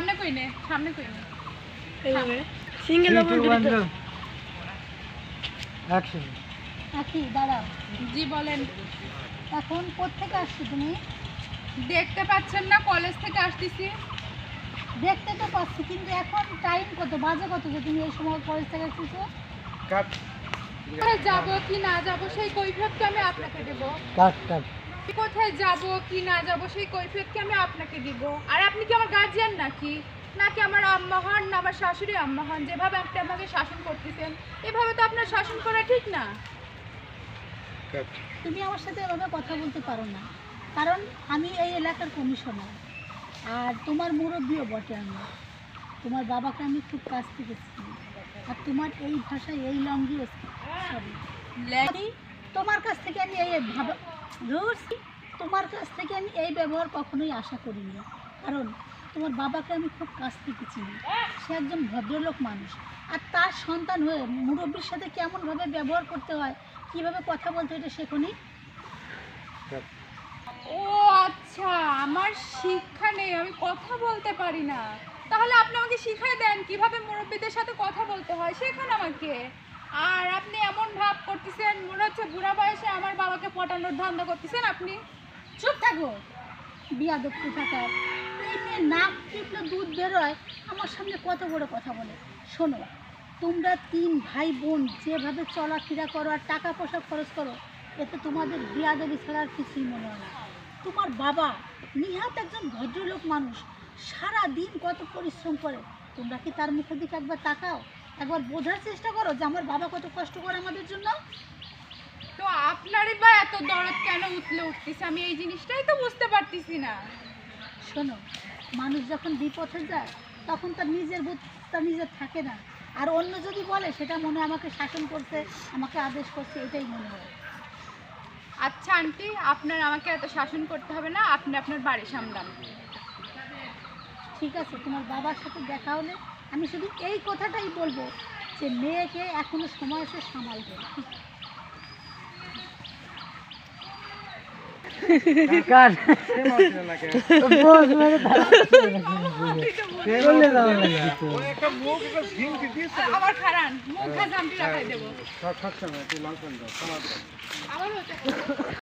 সামনে কই নে সামনে কই নে। এইভাবে সিঙ্গেল অ্যাকশন আখি দাঁড়াও। জি বলেন। এখন কোত্থেকে আসছো তুমি? দেখতে পাচ্ছেন না কলেজ থেকে আসতেছি। দেখতে তো পাচ্ছি কিন্তু এখন টাইম কত? বাজে কত যে তুমি এই সময় কলেজ থেকে এসেছ কাট কোথায় যাব কি না যাব সেই কৈফিয়তকে আমি আপনাকে দেব। কাট কাট কোথায় যাব কি না যাব সেই কৈফিয়তকে আমি আপনাকে দিব? আর আপনি কি আমার গার্জিয়ান নাকি? নাকি আমার আম্মা হন না আমার শাশুড়ি আম্মা হন? যেভাবে আপনি আমাকে শাসন করতেছেন এভাবে তো আপনার শাসন করা ঠিক না। তুমি আমার সাথে এভাবে কথা বলতে পারো না। কারণ আমি এই এলাকার কমিশনার আর তোমার মুরব্বীও বটে আমি তোমার বাবাকে আমি খুব কাছ থেকে চিনি। আর তোমার এই ভাষায় এই ল্যাঙ্গুয়েজ সরি। তোমার কাছ থেকে আমি এই ভাবে তোমার কাছ থেকে আমি এই ব্যবহার কখনোই আশা করিনি। কারণ তোমার বাবাকে আমি খুব কাছ থেকে চিনি। সে একজন ভদ্রলোক মানুষ। আর তার সন্তান হয়ে মুরব্বীর সাথে কেমনভাবে ব্যবহার করতে হয়, কীভাবে কথা বলতে এটা শেখনি? ও আচ্ছা আমার শিক্ষা নেই, আমি কথা বলতে পারি না। তাহলে আপনি আমাকে শিখাই দেন কীভাবে মুরব্বীদের সাথে কথা বলতে হয়, শেখান আমাকে। আর আপনি এমন ভাব করতেছেন, মনে হচ্ছে বুড়া বয়সে আমার বাবাকে পটানোর ধান্দা করতেছেন আপনি। চুপ থাকো। বিয়া দক্ষ থাকার মেয়ে নাক টিপলে দুধ বেরোয় আমার সামনে কত বড় কথা বলে। শোনো, তোমরা তিন ভাই বোন, যেভাবে চলাফেরা করো আর টাকা পয়সা খরচ করো, এতে তোমাদের বিয়া দেবী ছাড়া আর কিছুই মনে হয় না। তোমার বাবা নিহাত একজন ভদ্রলোক মানুষ সারা দিন কত পরিশ্রম করে। তোমরা কি তার মুখের দিকে একবার তাকাও? একবার বোঝার চেষ্টা করো যে আমার বাবা কত কষ্ট করে আমাদের জন্য। তো আপনারই বা এত দরদ কেন উঠলে উঠতেছে? আমি এই জিনিসটাই তো বুঝতে পারতেছি না। শোনো মানুষ যখন বিপথে যায় তখন তার নিজের বুধ তার নিজের থাকে না। আর অন্য যদি বলে সেটা মনে হয় আমাকে শাসন করছে আমাকে আদেশ করছে এটাই মনে হয়। আচ্ছা আন্টি আপনার আমাকে এত শাসন করতে হবে না আপনি আপনার বাড়ি সামলান। ঠিক আছে তোমার বাবার সাথে দেখা হলে আমি শুধু এই কথাটাই বলব যে মেয়েকে এখনও সময় জামটি রাখাই দেবো। সব